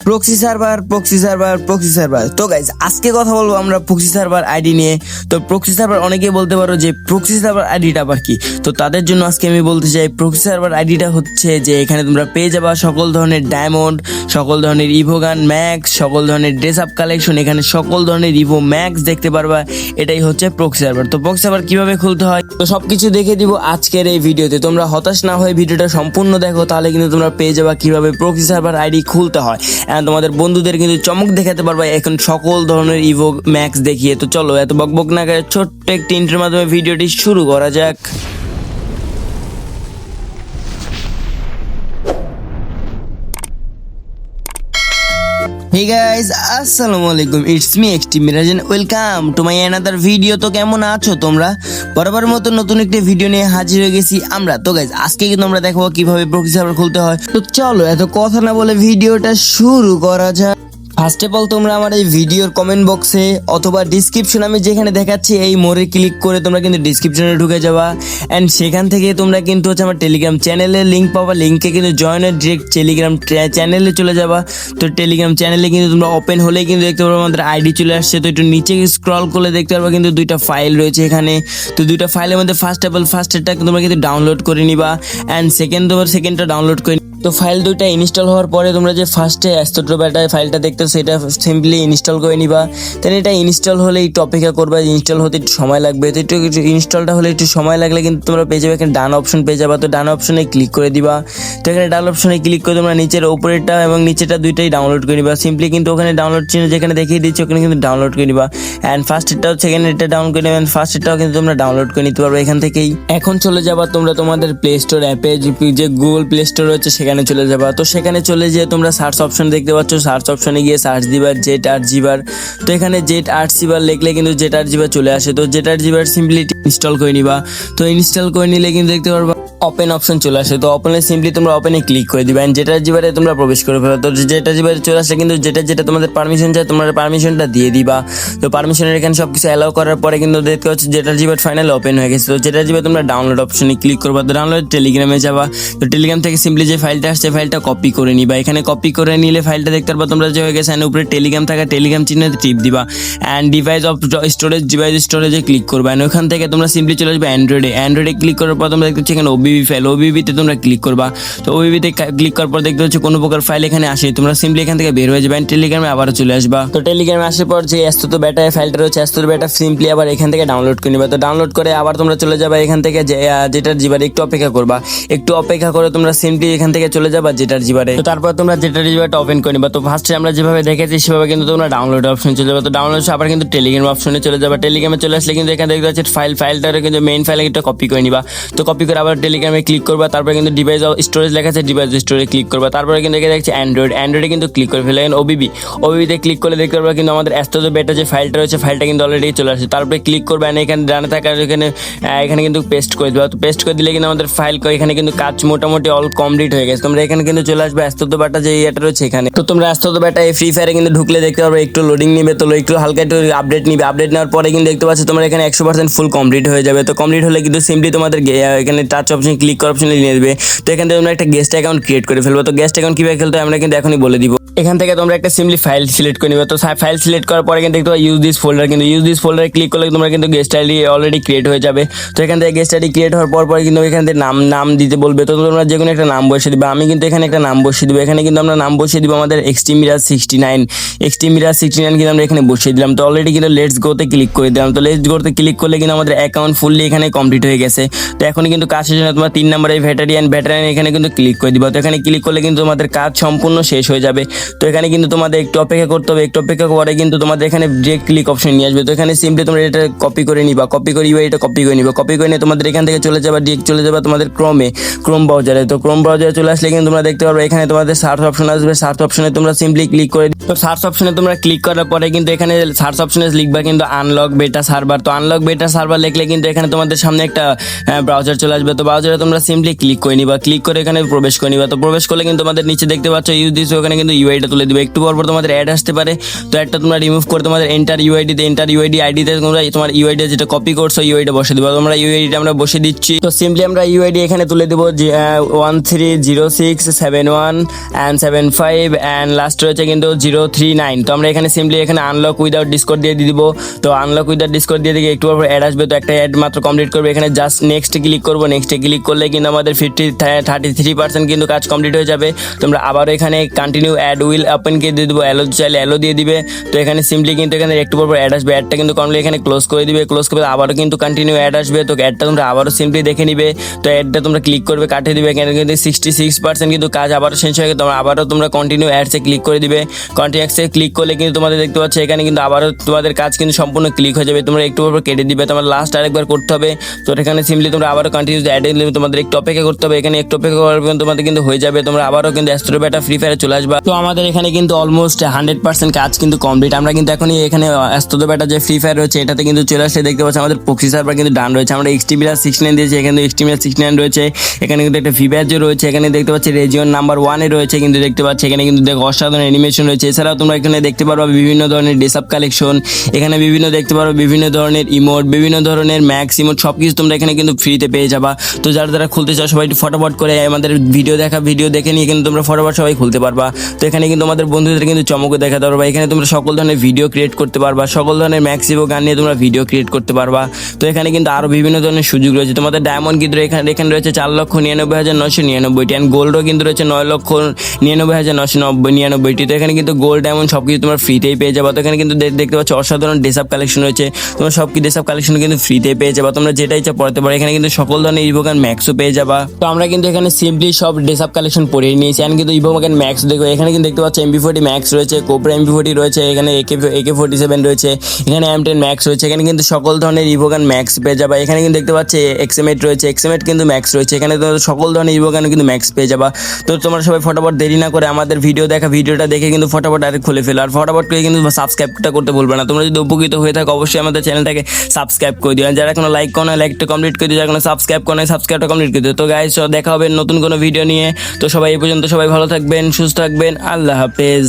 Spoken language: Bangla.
Proxy server proxy server proxy server তো গাইজ আজকে কথা বলব আমরা প্রক্সি সার্ভার আইডি নিয়ে। তো প্রক্সি সার্ভার অনেকেই বলতে পারো যে প্রক্সি সার্ভার আইডিটা আবার কি? তো তাদের জন্য আজকে আমি বলতে চাই প্রক্সি সার্ভার আইডিটা হচ্ছে যে এখানে তোমরা পেয়ে যাবা সকল ধরনের ডায়মন্ড সকল ধরনের ইভো গান ম্যাক্স সকল ধরনের ড্রেস আপ কালেকশন এখানে সকল ধরনের ইভো ম্যাক্স দেখতে পারবা। এটাই হচ্ছে প্রক্সি সার্ভার তো প্রক্সি সার্ভার কীভাবে খুলতে হয়? তো সবকিছু দেখে দিব আজকের এই ভিডিওতে। তোমরা হতাশ না হয়ে ভিডিওটা সম্পূর্ণ দেখো, তাহলে কিন্তু তোমরা পেয়ে যাবা কীভাবে প্রক্সি সার্ভার আইডি খুলতে হয়। And তোমাদের বন্ধুদের কিন্তু চমক দেখাতে পারবা এখন সকল ধরনের ইভো ম্যাক্স দেখিয়ে। তো চলো, এত বকবক না ছোট্ট একটি ইন্টের মাধ্যমে ভিডিওটি শুরু করা যাক। হে গাইস আসসালামু আলাইকুম it's me XT Miraj welcome to my another video তো কেমন আছো তোমরা? বরাবর মতো নতুন একটি ভিডিও নিয়ে হাজির হয়ে গেছি আমরা। তো গাইস আজকে কিন্তু আমরা দেখব কীভাবে প্রক্সি সার্ভার খুলতে হয়। তো চলো, এত কথা না বলে ভিডিওটা শুরু করা যাক। ফার্স্ট অফ অল তোমরা আমার এই ভিডিওর কমেন্ট বক্সে অথবা ডিসক্রিপশন আমি যেখানে দেখাচ্ছি, এই মোড়ে ক্লিক করে তোমরা কিন্তু ডিসক্রিপশনে ঢুকে যাবা। অ্যান্ড সেখান থেকে তোমরা কিন্তু হচ্ছে আমার টেলিগ্রাম চ্যানেলের লিঙ্ক পাবা। লিঙ্কে কিন্তু জয়েনের ডিরেক্ট টেলিগ্রাম চ্যানেলে চলে যাবা। তো টেলিগ্রাম চ্যানেলে কিন্তু তোমরা ওপেন হলেই কিন্তু দেখতে পারব আমাদের আইডি চলে আসছে। তো একটু নিচে স্ক্রল করলে দেখতে পারবা কিন্তু দুইটা ফাইল রয়েছে এখানে। তো দুইটা ফাইলের মধ্যে ফার্স্ট অফ অল ফার্স্টেরটা তোমরা কিন্তু ডাউনলোড করে নিবা। অ্যান্ড সেকেন্ড তোমার সেকেন্ডটা ডাউনলোড করে তো ফাইল দুইটা ইনস্টল হওয়ার পরে তোমরা যে ফার্স্টে অ্যাস্টোট্রো ব্যাটার ফাইলটা দেখতে সেটা সিম্পলি ইনস্টল করে নিবা। দেন এটা ইনস্টল হলে একটু অপেক্ষা করবা ইনস্টল হতে একটু সময় লাগবে। তো একটু ইনস্টলটা হলে একটু সময় লাগলে কিন্তু তোমরা পেয়ে যাবে এখানে ডান অপশন পেয়ে যাবা। তো ডান অপশনে ক্লিক করে দিবা। তো এখানে ডান অপশনে ক্লিক করে তোমরা নিচের ওপরেরটা এবং নিচেরটা দুইটাই ডাউনলোড করে নিবা। সিম্পলি কিন্তু ওখানে ডাউনলোড চিহ্ন যেখানে দেখিয়ে দিচ্ছে ওখানে কিন্তু ডাউনলোড করে নিবা। অ্যান্ড ফার্স্ট এটাও সেকেন্ড এটা ডাউনলোড করে নেবেন ফার্স্ট এটাও কিন্তু তোমরা ডাউনলোড করে নিতে পারবে এখান থেকেই। এখন চলে যাবা তোমরা তোমাদের প্লে স্টোর অ্যাপে যে গুগল প্লে স্টোর রয়েছে, সেখানে চলে যাবা। তো সেখানে চলে যেয়ে তোমরা সার্চ অপশন দেখতে পাচ্ছ। সার্চ অপশনে গিয়ে সার্চ দিবার জেট আর জিবার তো এখানে জেট আর জিবার লিখলে কিন্তু জেট আর জিবার চলে আসে। তো জেট আর জিবার সিম্পলি ইনস্টল করে নিবা। তো ইনস্টল করে নিলে কিন্তু দেখতে পারবা ওপেন অপশন চলে আসে। তো ওপেনে সিম্পলি তোমরা ওপেনে ক্লিক করে দিবে। And যেটা জিবারে তোমরা প্রবেশ করে ফেলো তো যেটা জিবারে চলে আসলে কিন্তু যেটা যেটা তোমাদের পারমিশন চাই তোমরা পারমিশনটা দিয়ে দিবা। তো পারমিশনের এখানে সব কিছু অ্যালাউ করার পরে কিন্তু দেখতে হচ্ছে যেটা জিবার ফাইনাল ওপেন হয়ে গেছে। তো যেটা জিবারে তোমরা ডাউনলোড অপশনে ক্লিক করবা। তো ডাউনলোড টেলিগ্রামে যাবা। তো টেলিগ্রাম থেকে সিম্পলি যে ফাইলটা আসছে ফাইলটা কপি করে নিবা। এখানে কপি করে নিলে ফাইলটা দেখতে পারবা তোমরা যে হয়ে গেছে, and উপরে টেলিগ্রাম থাকা টেলিগ্রাম চিহ্নে টিপ দিবা। And device of storage device স্টোরেজে ক্লিক করবা। And ওখান থেকে তোমরা সিম্পলি চলে আসবে অ্যান্ড্রয়েডে অ্যান্ড্রয়েডে ক্লিক করার পর তোমরা দেখতে হচ্ছে এখানে ওবিবি ফাইল ওবিবিতে তোমরা ক্লিক করবা। তো ওবিবিতে ক্লিক করার পর দেখতে হচ্ছে কোনো প্রকার ফাইল এখানে আসে তোমরা সিম্পলি এখান থেকে বের হয়ে যাবে টেলিগ্রামে আবার চলে আসবা। তো টেলিগ্রামে আসার পর যে এস্তত ব্যাটা ফাইলটা রয়েছে এস্তত ব্যাটা সিম্পলি আবার এখান থেকে ডাউনলোড করে নিবা। তো ডাউনলোড করে আবার তোমরা চলে যাবা এখান থেকে যেটার জিবারে একটু অপেক্ষা করবা। একটু অপেক্ষা করে তোমরা সিম্পলি এখান থেকে চলে যাবা যেটার জিবারে। তো তারপর তোমরা যেটার জিবারটা ওপেন করে নিবা। তো ফার্স্টে আমরা যেভাবে দেখেছি, সেভাবে কিন্তু তোমরা ডাউনলোড অপশন চলে যাবে। তো ডাউনলোড আবার কিন্তু টেলিগ্রাম অপশনে চলে যাবে। টেলিগ্রামে চলে আসলে কিন্তু এখানে দেখতে পাচ্ছি ফাইল ফাইলটার কিন্তু মেইন ফাইলে একটা কপি করে নিবা। তো কপি করে আবার টেলিগ্রামে ক্লিক করবা, তারপরে কিন্তু ডিভাইস স্টোরেজ লেখা আছে ডিভাইস স্টোরে ক্লিক করবা। তারপরে কিন্তু এখানে দেখছি অ্যান্ড্রয়েড অ্যান্ড্রয়েডে কিন্তু ক্লিক করে ফেলে ওবিবি ওবিবিতে ক্লিক করলে দেখতে পারবা কিন্তু আমাদের এত বেটা যে ফাইলটা রয়েছে ফাইলটা কিন্তু অলরেডি চলে আসছে। তারপরে ক্লিক করবে এখানে ডানে থাকা এখানে এখানে কিন্তু পেস্ট করে দেবা। তো পেস্ট করে দিলে কিন্তু আমাদের ফাইল এখানে কিন্তু কাজ মোটামুটি অল কমপ্লিট হয়ে গেছে। তোমরা এখানে কিন্তু চলে আসবে, আস্ত বাটা যে ইয়েটা রয়েছে এখানে। তো তোমরা আস্ত বাটা এই ফ্রি ফায়ারে কিন্তু ঢুকলে দেখতে পারবে, একটু লোডিং নিবে তো, একটু হালকা একটু আপডেট নিবে। আপডেট নেওয়ার পরে কিন্তু দেখতে পাচ্ছ তোমার এখানে একশো পার্সেন্ট ফুল কমপ্লিট হয়ে যাবে। তো কমপ্লিট হলে কিন্তু সিম্পলি তোমাদের এখানে টাচ অপশন ক্লিক করার অপশনে নিয়ে দেবে তো এখান থেকে তোমরা একটা গেস্ট অ্যাকাউন্ট ক্রিয়েট করে ফেলব। তো গেস্ট অ্যাকাউন্ট কীভাবে খেলতে আমরা কিন্তু এখনই বলে দিব। এখান থেকে তোমরা একটা সিম্পলি ফাইল সিলেক্ট করে নিবে। তো ফাইল সিলেক্ট করার পরে কিন্তু দেখতে ইউজ দিস ফোল্ডার কিন্তু ইউজ দিস ফোল্ডারে ক্লিক করলে তোমরা কিন্তু গেস্ট আইডি অলরেডি ক্রিয়েট হয়ে যাবে। তো এখান থেকে গেস্ট আইডি ক্রিয়েট হওয়ার পর পরে কিন্তু এখান থেকে নাম নাম দিতে বলবে। তো তোমরা যে কোনো একটা নাম বসিয়ে দিবে। আমি কিন্তু এখানে একটা নাম বসিয়ে দিব। এখানে কিন্তু আমরা নাম বসিয়ে দিব আমাদের XT Miraj sixty nine XT Miraj sixty nine কিন্তু আমরা এখানে বসিয়ে দিলাম। তো অলরেডি কিন্তু লেটস গোতে ক্লিক করে দিলাম। তো লেটস গোতে ক্লিক করলে কিন্তু আমাদের অ্যাকাউন্ট ফুললি এখানে কমপ্লিট হয়ে গেছে। তো এখন কিন্তু কাজ শেষ জন্য তোমার তিন নম্বরে ভেটারিয়ান ভেটারিয়ান এখানে কিন্তু ক্লিক করে দিবা। তো এখানে ক্লিক করলে কিন্তু তোমাদের কাজ সম্পূর্ণ শেষ হয়ে যাবে। তো এখানে কিন্তু তোমাদের একটু অপেক্ষা করতে হবে। একটু অপেক্ষা করে কিন্তু তোমাদের এখানে ডিরেক্ট ক্লিক অপশন নিয়ে আসবে। তো এখানে সিম্পলি তোমরা এটা কপি করে নিবা। কপি করে এটা কপি করে নিবা। কপি করে নিয়ে তোমাদের এখান থেকে চলে যাবা ডিরেক্ট চলে যাবা তোমাদের ক্রোমে ক্রোম ব্রাউজারে তো ক্রোম ব্রাউজারে চলে আসলে কিন্তু তোমরা দেখতে পারবে, এখানে তোমাদের সার্চ অপশন আসবে। সার্চ অপশনে তোমরা সিম্পলি ক্লিক করে তো সার্চ অপশনে তোমরা ক্লিক করার পরে কিন্তু এখানে সার্চ অপশনে লিখবা কিন্তু আনলক বেটা সার্ভার তো আনলক বেটা সার্ভার লিখলে কিন্তু এখানে তোমাদের সামনে একটা ব্রাউজার চলে আসবে। তো ব্রাউজারে তোমরা সিম্পলি ক্লিক করে নিবা। ক্লিক করে এখানে প্রবেশ করে নিবা। তো প্রবেশ করলে কিন্তু তোমাদের নিচে দেখতে পাচ্ছ ইউজ দিস ওখানে কিন্তু ইউআইটা তুলে দিবে। একটু পর পর তোমাদের অ্যাড আসতে পারে। তো একটা তোমরা রিমুভ করে তোমাদের এন্টার ইউআইডিতে এন্টার ইউআইডি আইডিতে তোমরা তোমার ইউআইডি যেটা কপি করছ ইউআইডি বসে দিবা। তোমরা ইউআইডিটা আমরা বসে দিচ্ছি। তো সিম্পলি আমরা ইউআইডি এখানে তুলে দেবো one three zero six seven one and seven five and last রয়েছে কিন্তু জিরো থ্রি নাইন তো আমরা এখানে সিম্পলি এখানে আনলক উইদাউট ডিসকোড দিয়ে দিয়ে দিব। তো আনলক উইদাউট ডিসকোড দিয়ে দিকে একটু পর অ্যাড আসবে। তো একটা অ্যাড মাত্র কমপ্লিট করবে। এখানে জাস্ট নেক্সট ক্লিক করব। নেক্সটে ক্লিক করলে কিন্তু আমাদের ফিফটি থার্টি থ্রি পার্সেন্ট কিন্তু কাজ কমপ্লিট হয়ে যাবে। তোমরা আবারও এখানে কন্টিনিউ অ্যাড উইল ওপেনকে দিয়ে দেবো। অ্যালো চাইলে অ্যালো দিয়ে দিবে। তো এখানে সিম্পলি কিন্তু এখানে একটু পর অ্যাড আসবে। অ্যাডটা কিন্তু কমপ্লিট এখানে ক্লোজ করে দিবে। ক্লোজ করে আবারও কিন্তু কন্টিনিউ অ্যাড আসবে। তো অ্যাডটা তোমরা আবারও সিম্পলি দেখে নিবে। তো অ্যাডটা তোমরা ক্লিক করবে, কাটিয়ে দিবে। এখানে কিন্তু সিক্সটি সিক্স পার্সেন্ট কিন্তু কাজ আবারও শেষ হয়ে গেছে। তোমরা আবারও তোমরা কন্টিনিউ অ্যাডসে ক্লিক করে দিবে। কন্টিনিউ অ্যাডসে ক্লিক করলে কিন্তু তোমাদের দেখতে পাচ্ছ, এখানে কিন্তু আবারও তোমাদের কাজ কিন্তু সম্পূর্ণ ক্লিক হয়ে যাবে। তোমরা একটু পর কেটে দিবে। তোমার লাস্ট আরেকবার করতে হবে। তো এখানে সিম্পলি তোমরা আবারও কন্টিনিউ অ্যাড তোমাদের একটু অপেক্ষা করতে হবে। এখানে একটু অপেক্ষা করার পর তোমাদের কিন্তু হয়ে যাবে। তোমরা আবারও কিন্তু অ্যাস্ট্রো ব্যাটা ফ্রি ফায়ারে চলে আসবা। তো আমাদের এখানে কিন্তু অলমোস্ট হান্ড্রেড পার্সেন্ট কাজ কিন্তু কমপ্লিট আমরা কিন্তু এখনই এখানে অ্যাস্ট্রো ব্যাটা যে ফ্রি ফায়ার রয়েছে, এটাতে কিন্তু চলে আসলে দেখতে পাচ্ছি আমাদের পক্সি সার্ভার কিন্তু ডান রয়েছে। আমরা এক্সটিমিলার সিক্স নাইন দিয়েছি, এখানে এক্সটিমিলার সিক্স নাইন রয়েছে। এখানে কিন্তু একটা ভিভ্যাজও রয়েছে, এখানে দেখতে পাচ্ছি রেজিয়ন নাম্বার ওয়ানে রয়েছে কিন্তু দেখতে পাচ্ছি। এখানে কিন্তু দেখো অসাধারণ অ্যানিমেশন রয়েছে। এছাড়াও তোমরা এখানে দেখতে পারো বিভিন্ন ধরনের ডেসাপ কালেকশন এখানে বিভিন্ন দেখতে পারো বিভিন্ন ধরনের ইমোট বিভিন্ন ধরনের ম্যাক্স ইমোট সব কিছু তোমরা এখানে কিন্তু ফ্রিতে পেয়ে যাবা। তো যারা যারা খুলতে চাও সবাই ফটাফট করে আমাদের ভিডিও দেখা ভিডিও দেখে নিয়ে কিন্তু তোমরা ফটোফট সবাই খুলতে পারবা। তো এখানে কিন্তু আমাদের বন্ধুদের কিন্তু চমকে দেখাতে পারবা এখানে তোমরা সকল ধরনের ভিডিও ক্রিয়েট করতে পারবা, সকল ধরনের ম্যাক্সিমো গান নিয়ে তোমরা ভিডিও ক্রিয়েট করতে পারবা। তো এখানে কিন্তু আরও বিভিন্ন ধরনের সুযোগ রয়েছে। তোমাদের ডায়মন্ড কিন্তু এখানে এখানে রয়েছে চার লক্ষ নিরানব্বই হাজার নশো নিরানব্বইটি অ্যান্ড গোল্ডও কিন্তু রয়েছে নয় লক্ষ নিরানব্বই হাজার নশো নব্বই, নিরানব্বইটি। তো এখানে কিন্তু গোল্ড ডায়মন্ড সব কিছু তোমরা ফ্রিতেই পেয়ে যাবা। তো এখানে কিন্তু দেখতে পাচ্ছ অসাধারণ ডেসাপ কালেকশন রয়েছে। তোমরা সব কি ডেসাপ কালেকশন কিন্তু ফ্রিতে পেয়ে যাবা। তোমরা যেটাই চাও পড়তে পারো। এখানে কিন্তু সকল ধরনের ইভোগান ম্যাক্সও পেয়ে যাবা। তো আমরা কিন্তু এখানে সিম্পলি সব ডেসাপ কালেকশন পড়িয়ে নিয়েছি। অ্যান্ড কিন্তু ইভোগান ম্যাক্স দেখো, এখানে কিন্তু দেখতে পাচ্ছ এমবি ফোর্টি ম্যাক্স রয়েছে কোপরা এমবি ফোর্টি রয়েছে, এখানে একে একে ফোর্টি সেভেন রয়েছে, এখানে এম টেন ম্যাক্স রয়েছে, এখানে কিন্তু সকল ধরনের ইভোগান ম্যাক্স পেয়ে যাবা। এখানে কিন্তু দেখতে পাচ্ছি এক্সএমএট রয়েছে এক্সএমএট কিন্তু ম্যাক্স রয়েছে, এখানে তো সকল ধরনের ইভোগান কিন্তু ম্যাক্স পেয়ে যাবা। তো তোমরা সবাই ফটাফট দেরি না করে আমাদের ভিডিও দেখা ভিডিওটা দেখে কিন্তু ফটাফট ডাইরেক্ট খুলে ফেলো। আর ফটাফট করে কিন্তু সাবস্ক্রাইবটা করতে ভুলবে না। তোমরা যদি উপকৃত হয়ে থাকো, অবশ্যই আমাদের চ্যানেলটাকে সাবস্ক্রাইব করে দিও। আর যারা কোনো লাইক করো লাইকটা কমপ্লিট করে দিও। যারা কোনো সাবস্ক্রাইব করো না সাবস্ক্রাইবটা কমপ্লিট করতে তো গাইজ দেখা হবে নতুন কোনো ভিডিও নিয়ে। তো সবাই এই পর্যন্ত সবাই ভালো থাকবেন, সুস্থ থাকবেন। আল্লাহ হাফেজ।